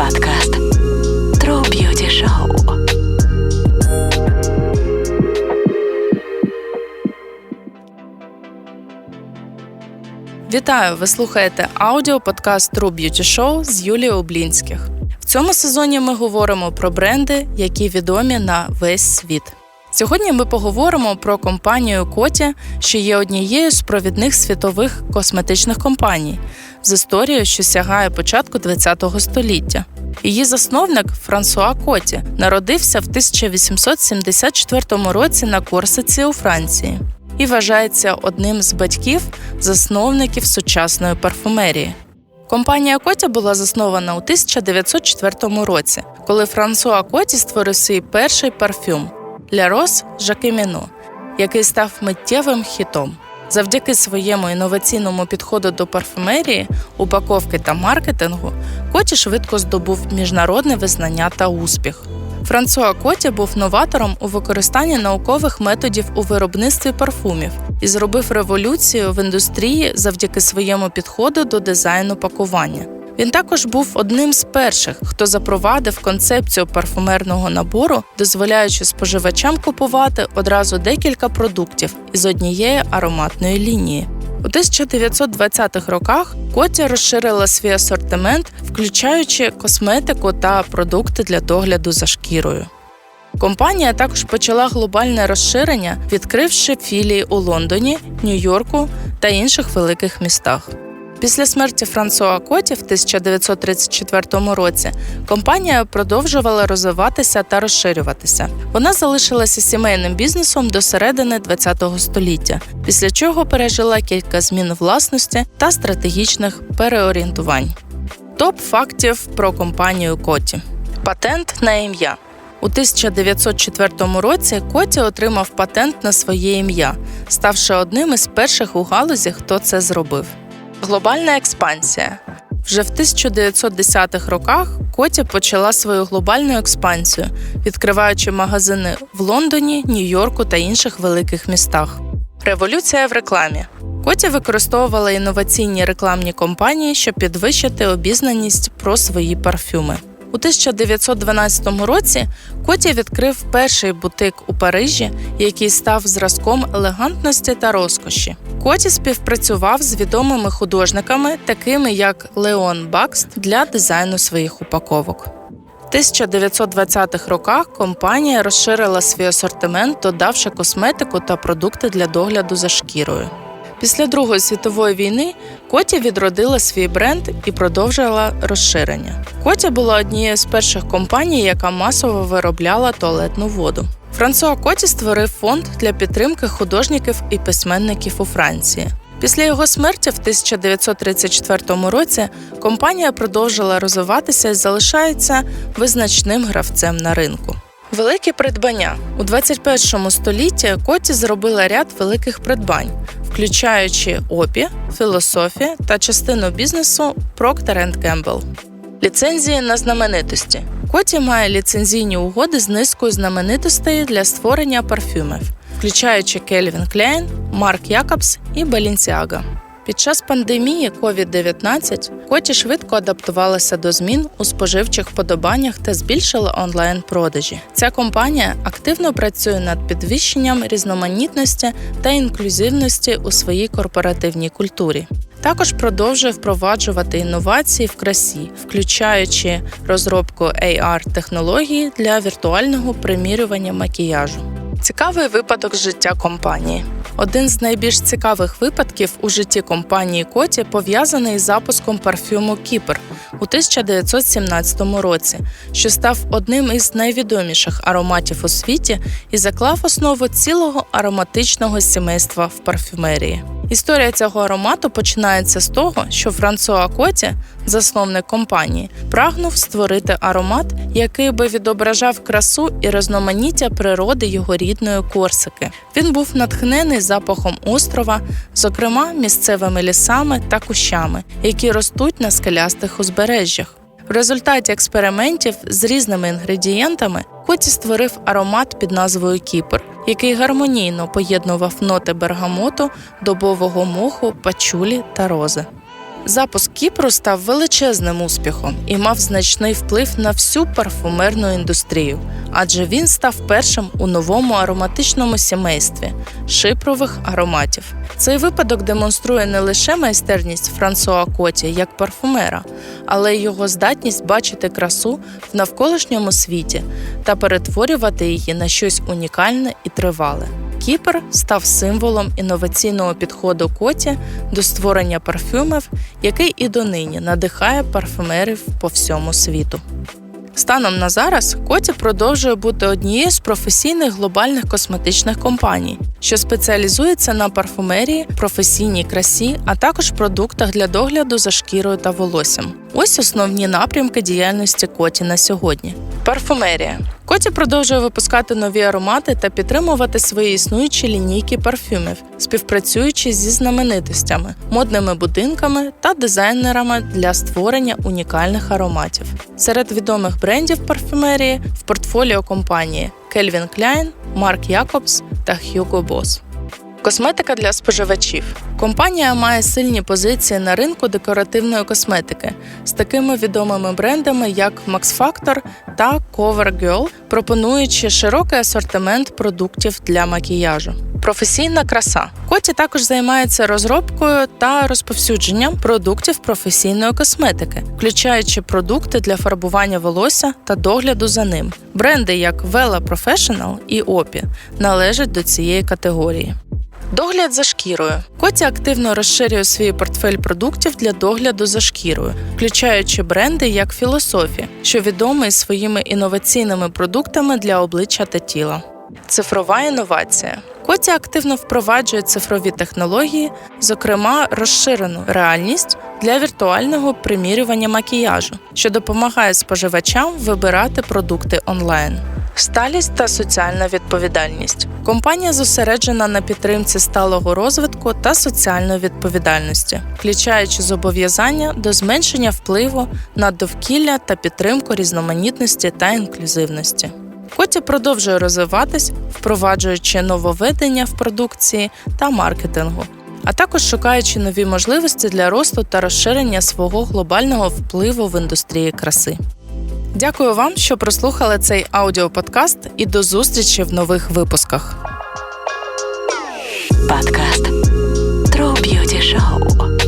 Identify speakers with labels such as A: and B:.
A: Подкаст True Beauty Show.
B: Вітаю! Ви слухаєте аудіо подкаст True Beauty Show з Юлією Облінських. В цьому сезоні ми говоримо про бренди, які відомі на весь світ. Сьогодні ми поговоримо про компанію Коті, що є однією з провідних світових косметичних компаній з історією, що сягає початку ХХ століття. Її засновник Франсуа Коті народився в 1874 році на Корсиці у Франції і вважається одним з батьків засновників сучасної парфумерії. Компанія Коті була заснована у 1904 році, коли Франсуа Коті створив свій перший парфюм Ля Рос Жакеміно, який став миттєвим хітом. Завдяки своєму інноваційному підходу до парфумерії, упаковки та маркетингу, Коті швидко здобув міжнародне визнання та успіх. Франсуа Коті був новатором у використанні наукових методів у виробництві парфумів і зробив революцію в індустрії завдяки своєму підходу до дизайну пакування. Він також був одним з перших, хто запровадив концепцію парфумерного набору, дозволяючи споживачам купувати одразу декілька продуктів із однієї ароматної лінії. У 1920-х роках Коті розширила свій асортимент, включаючи косметику та продукти для догляду за шкірою. Компанія також почала глобальне розширення, відкривши філії у Лондоні, Нью-Йорку та інших великих містах. Після смерті Франсуа Коті в 1934 році компанія продовжувала розвиватися та розширюватися. Вона залишилася сімейним бізнесом до середини ХХ століття, після чого пережила кілька змін власності та стратегічних переорієнтувань. Топ фактів про компанію Коті. Патент на ім'я. У 1904 році Коті отримав патент на своє ім'я, ставши одним із перших у галузі, хто це зробив. Глобальна експансія. Вже в 1910-х роках Котя почала свою глобальну експансію, відкриваючи магазини в Лондоні, Нью-Йорку та інших великих містах. Революція в рекламі. Котя використовувала інноваційні рекламні компанії, щоб підвищити обізнаність про свої парфюми. У 1912 році Коті відкрив перший бутик у Парижі, який став зразком елегантності та розкоші. Коті співпрацював з відомими художниками, такими як Леон Бакст, для дизайну своїх упаковок. В 1920-х роках компанія розширила свій асортимент, додавши косметику та продукти для догляду за шкірою. Після Другої світової війни Коті відродила свій бренд і продовжила розширення. Коті була однією з перших компаній, яка масово виробляла туалетну воду. Франсуа Коті створив фонд для підтримки художників і письменників у Франції. Після його смерті в 1934 році компанія продовжила розвиватися і залишається визначним гравцем на ринку. Великі придбання у 21 столітті Коті зробила ряд великих придбань, включаючи опі, філософі та частину бізнесу Procter Gamble. Ліцензії на знаменитості. Коті має ліцензійні угоди з низкою знаменитостей для створення парфюмів, включаючи Кельвін Klein, Марк Якобс і Balenciaga. Під час пандемії COVID-19 Коті швидко адаптувалася до змін у споживчих вподобаннях та збільшила онлайн-продажі. Ця компанія активно працює над підвищенням різноманітності та інклюзивності у своїй корпоративній культурі. Також продовжує впроваджувати інновації в красі, включаючи розробку AR-технології для віртуального примірювання макіяжу. Цікавий випадок життя компанії. Один з найбільш цікавих випадків у житті компанії Коті пов'язаний з запуском парфюму Кіпр у 1917 році, що став одним із найвідоміших ароматів у світі і заклав основу цілого ароматичного сімейства в парфюмерії. Історія цього аромату починається з того, що Франсуа Коті, засновник компанії, прагнув створити аромат, який би відображав красу і різноманіття природи його рідної Корсики. Він був натхнений запахом острова, зокрема місцевими лісами та кущами, які ростуть на скелястих узбережжях. В результаті експериментів з різними інгредієнтами Коті створив аромат під назвою Кіпр, який гармонійно поєднував ноти бергамоту, добового моху, пачулі та рози. Запуск Кіпру став величезним успіхом і мав значний вплив на всю парфумерну індустрію, адже він став першим у новому ароматичному сімействі шипрових ароматів. Цей випадок демонструє не лише майстерність Франсуа Коті як парфумера, але й його здатність бачити красу в навколишньому світі та перетворювати її на щось унікальне і тривале. Кіпр став символом інноваційного підходу Коті до створення парфюмів, який і донині надихає парфюмерів по всьому світу. Станом на зараз Коті продовжує бути однією з професійних глобальних косметичних компаній, що спеціалізується на парфумерії, професійній красі, а також продуктах для догляду за шкірою та волоссям. Ось основні напрямки діяльності Коті на сьогодні. Парфумерія. Коті продовжує випускати нові аромати та підтримувати свої існуючі лінійки парфюмів, співпрацюючи зі знаменитостями, модними будинками та дизайнерами для створення унікальних ароматів. Серед відомих брендів парфюмерії в портфоліо компанії Calvin Klein, Marc Jacobs та Hugo Boss. Косметика для споживачів. Компанія має сильні позиції на ринку декоративної косметики з такими відомими брендами, як Max Factor та CoverGirl, пропонуючи широкий асортимент продуктів для макіяжу. Професійна краса. Коті також займається розробкою та розповсюдженням продуктів професійної косметики, включаючи продукти для фарбування волосся та догляду за ним. Бренди як Vela Professional і OPI належать до цієї категорії. Догляд за шкірою. Коті активно розширює свій портфель продуктів для догляду за шкірою, включаючи бренди як Філософі, що відомий своїми інноваційними продуктами для обличчя та тіла. Цифрова інновація. Коті активно впроваджує цифрові технології, зокрема розширену реальність для віртуального примірювання макіяжу, що допомагає споживачам вибирати продукти онлайн. Сталість та соціальна відповідальність. Компанія зосереджена на підтримці сталого розвитку та соціальної відповідальності, включаючи зобов'язання до зменшення впливу на довкілля та підтримку різноманітності та інклюзивності. Коті продовжує розвиватись, впроваджуючи нововведення в продукції та маркетингу, а також шукаючи нові можливості для росту та розширення свого глобального впливу в індустрії краси. Дякую вам, що прослухали цей аудіоподкаст, і до зустрічі в нових випусках.
A: Подкаст True Beauty Show.